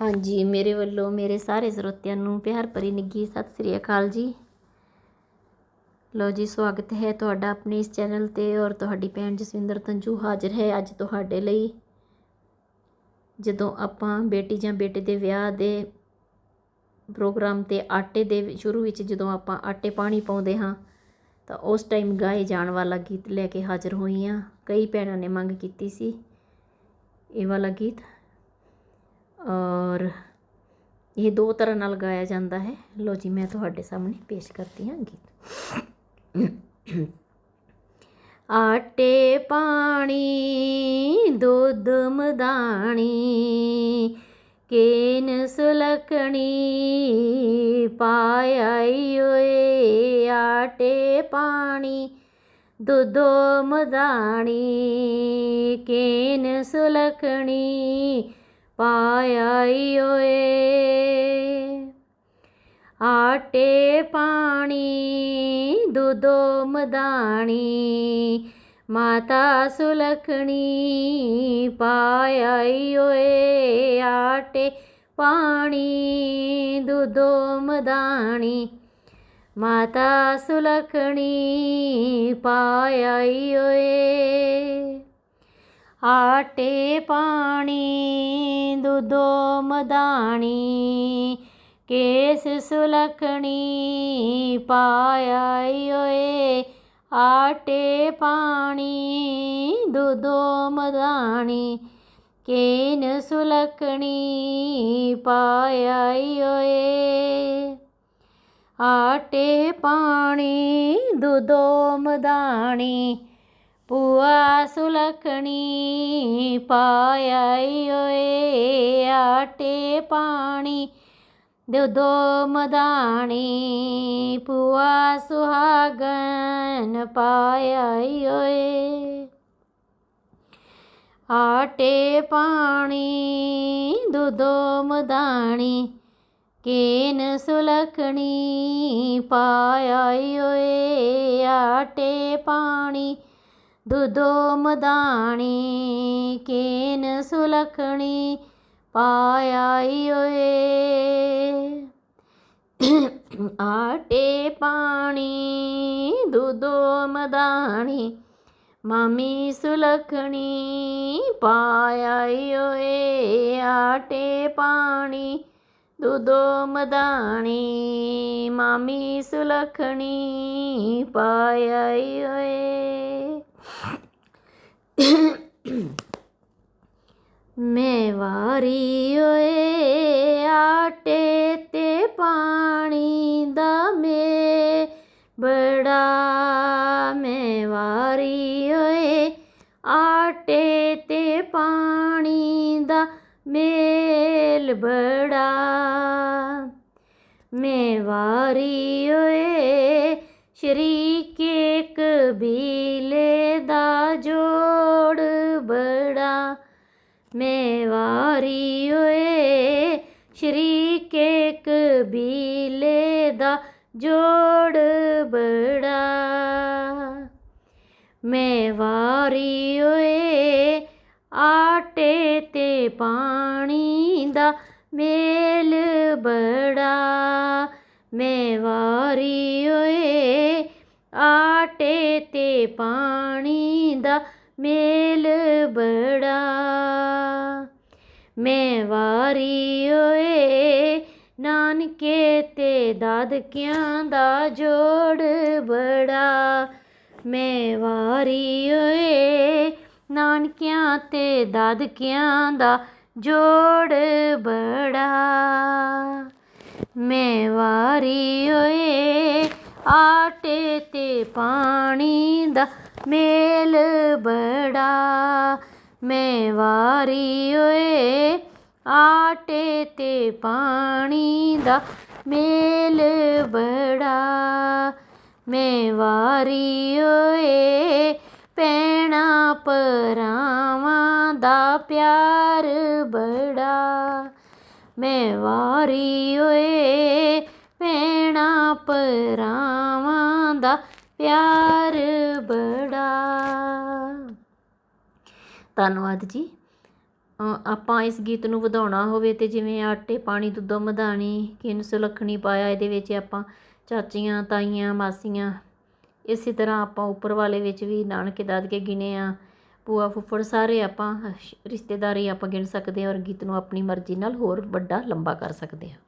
ਹਾਂਜੀ, ਮੇਰੇ ਵੱਲੋਂ ਮੇਰੇ ਸਾਰੇ ਸਰੋਤਿਆਂ ਨੂੰ ਪਿਆਰ ਭਰੀ ਨਿੱਘੀ ਸਤਿ ਸ੍ਰੀ ਅਕਾਲ ਜੀ। ਲੋ ਜੀ, ਸਵਾਗਤ ਹੈ ਤੁਹਾਡਾ ਆਪਣੇ ਇਸ ਚੈਨਲ ਤੇ ਔਰ ਤੁਹਾਡੀ ਭੈਣ ਜਸਵਿੰਦਰ ਤੰਜੂ ਹਾਜ਼ਰ ਹੈ ਅੱਜ ਤੁਹਾਡੇ ਲਈ। ਜਦੋਂ ਆਪਾਂ ਬੇਟੀ ਜਾਂ ਬੇਟੇ ਦੇ ਵਿਆਹ ਦੇ ਪ੍ਰੋਗਰਾਮ ਤੇ ਆਟੇ ਦੇ ਸ਼ੁਰੂ ਵਿੱਚ ਜਦੋਂ ਆਪਾਂ ਆਟੇ ਪਾਣੀ ਪਾਉਂਦੇ ਹਾਂ, ਤਾਂ ਉਸ ਟਾਈਮ ਗਾਏ ਜਾਣ ਵਾਲਾ ਗੀਤ ਲੈ ਕੇ ਹਾਜ਼ਰ ਹੋਈ ਹਾਂ। ਕਈ ਭੈਣਾਂ ਨੇ ਮੰਗ ਕੀਤੀ ਸੀ ਇਹ ਵਾਲਾ ਗੀਤ। ਔਰ ਇਹ ਦੋ ਤਰ੍ਹਾਂ ਨਾਲ ਗਾਇਆ ਜਾਂਦਾ ਹੈ। ਲੋ ਜੀ, ਮੈਂ ਤੁਹਾਡੇ ਸਾਹਮਣੇ ਪੇਸ਼ ਕਰਦੀ ਹਾਂ ਗੀਤ। ਆਟੇ ਪਾਣੀ, ਦੁੱਧ ਮਦਾਣੀ ਕੇਨ ਸੁਲਕਣੀ ਪਾਇਆਈ ਓਏ। ਆਟੇ ਪਾਣੀ, ਦੁੱਧੋ ਮਦਾਣੀ ਕੇਨ ਸੁਲਕਣੀ ਪਾਇਆਈ ਓਏ। ਆਟੇ ਪਾਣੀ, ਦੁੱਧੋ ਮਦਾਣੀ ਮਾਤਾ ਸੁਲਖਣੀ, ਪਾਇਆਈ ਓਏ। ਆਟੇ ਪਾਣੀ, ਦੁੱਧੋ ਮਦਾਣੀ ਮਾਤਾ ਸੁਲਖਣੀ, ਪਾਇਆਈ ਓਏ। ਆਟੇ ਪਾਣੀ ਦੁੱਧੋ ਮਦਾਣੀ ਕੇਸ ਸੁਲਖਣੀ ਪਾਇਆਈ ਓਏ, ਆਟੇ ਪਾਣੀ ਦੁੱਧੋ ਮਦਾਣੀ ਕੇਨ ਸੁਲਖਣੀ ਪਾਇਆਈ ਓਏ। ਆਟੇ ਪਾਣੀ ਦੁੱਧੋ ਮਦਾਣੀ ਪੂਆ ਸੁਲਖਣੀ ਪਾਇਆਈ ਓਏ। ਆਟੇ ਪਾਣੀ ਦੋ ਮਦਾਣੀ ਪੂਆ ਸੁਹਾਗਨ ਪਾਇਆਈ ਓਏ। ਆਟੇ ਪਾਣੀ ਦੁੱਧੋ ਮਦਾਣੀ, ਕੇਨ ਸੁਲਖਣੀ ਪਾਇਆਈ ਓਏ। ਆਟੇ ਪਾਣੀ ਦੁੱਧੋ ਮਦਾਣੀ, ਕੇਨ ਸੁਲਖਣੀ ਪਾਇਆਈ ਓਏ। ਆਟੇ ਪਾਣੀ, ਦੁੱਧੋ ਮਦਾਣੀ ਮਾਮੀ ਸੁਲਖਣੀ, ਪਾਇਆਈ ਓਏ। ਆਟੇ ਪਾਣੀ, ਦੁੱਧੋ ਮਦਾਣੀ ਮਾਮੀ ਸੁਲਖਣੀ, ਪਾਇਆਈ ਓਏ। ਮੈਂ ਵਾਰੀ ਓਏ ਆਟੇ ਤੇ ਪਾਣੀ ਦਾ ਮੇ ਬੜਾ। ਮੈਂ ਵਾਰੀ ਓਏ ਆਟੇ ਤੇ ਪਾਣੀ ਦਾ ਮੇਲ ਬੜਾ। ਮੈਂ ਵਾਰੀ ਓਏ ਸ਼ਰੀਕੇ ਕਬੀਲੇ ਦਾ ਜੋ ਮੈਂ ਵਾਰੀ ਓਏ ਸ਼ਰੀਕੇ ਕਬੀਲੇ ਦਾ ਜੋੜ ਬੜਾ। ਮੈਂ ਵਾਰੀ ਓਏ, ਆਟੇ ਤੇ ਪਾਣੀ ਦਾ ਮੇਲ ਬੜਾ। ਮੈਂ ਵਾਰੀ ਓਏ, ਆਟੇ ਤੇ ਪਾਣੀ ਦਾ ਮੇਲ ਬੜਾ। ਮੈਂ ਵਾਰੀ ਓਏ, ਨਾਨਕੇ ਤੇ ਦਾਦਕਿਆਂ ਦਾ ਜੋੜ ਬੜਾ। ਮੈਂ ਵਾਰੀ ਓਏ, ਨਾਨਕਿਆਂ ਤੇ ਦਾਦਕਿਆਂ ਦਾ ਜੋੜ ਬੜਾ। ਮੈਂ ਵਾਰੀ ਓਏ, ਆਟੇ ਤੇ ਪਾਣੀ ਦਾ ਮੇਲ ਬੜਾ। ਮੈਂ ਵਾਰੀ ਓਏ ਆਟੇ ਤੇ ਪਾਣੀ ਦਾ ਮੇਲ ਬੜਾ। ਮੈਂ ਵਾਰੀ ਓਏ ਪੈਣਾ ਪਰਾਵਾਂ ਦਾ ਪਿਆਰ ਬੜਾ। ਮੈਂ ਵਾਰੀ ਓਏ ਪੈਣਾ ਪਰਾਵਾਂ ਦਾ ਪਿਆਰ ਬੜਾ। ਧੰਨਵਾਦ ਜੀ। ਆਪਾਂ ਇਸ ਗੀਤ ਨੂੰ ਵਧਾਉਣਾ ਹੋਵੇ ਤੇ ਜਿਵੇਂ ਆਟੇ ਪਾਣੀ ਦੁੱਧੋਂ ਮਧਾਣੀ, ਕਿਨ ਸੁਲੱਖਣੀ ਪਾਇਆ ਇਹਦੇ ਵਿੱਚ ਆਪਾਂ ਚਾਚੀਆਂ, ਤਾਈਆਂ, ਮਾਸੀਆਂ, ਇਸੇ ਤਰ੍ਹਾਂ ਆਪਾਂ ਉੱਪਰ ਵਾਲੇ ਵਿੱਚ ਵੀ ਨਾਨਕੇ ਦਾਦਕੇ ਗਿਣੇ ਆ। ਭੂਆ ਫੁੱਫੜ ਸਾਰੇ ਆਪਾਂ, ਰਿਸ਼ਤੇਦਾਰੀ ਆਪਾਂ ਗਿਣ ਸਕਦੇ ਹਾਂ ਔਰ ਗੀਤ ਨੂੰ ਆਪਣੀ ਮਰਜ਼ੀ ਨਾਲ ਹੋਰ ਵੱਡਾ, ਲੰਬਾ ਕਰ ਸਕਦੇ ਹਾਂ।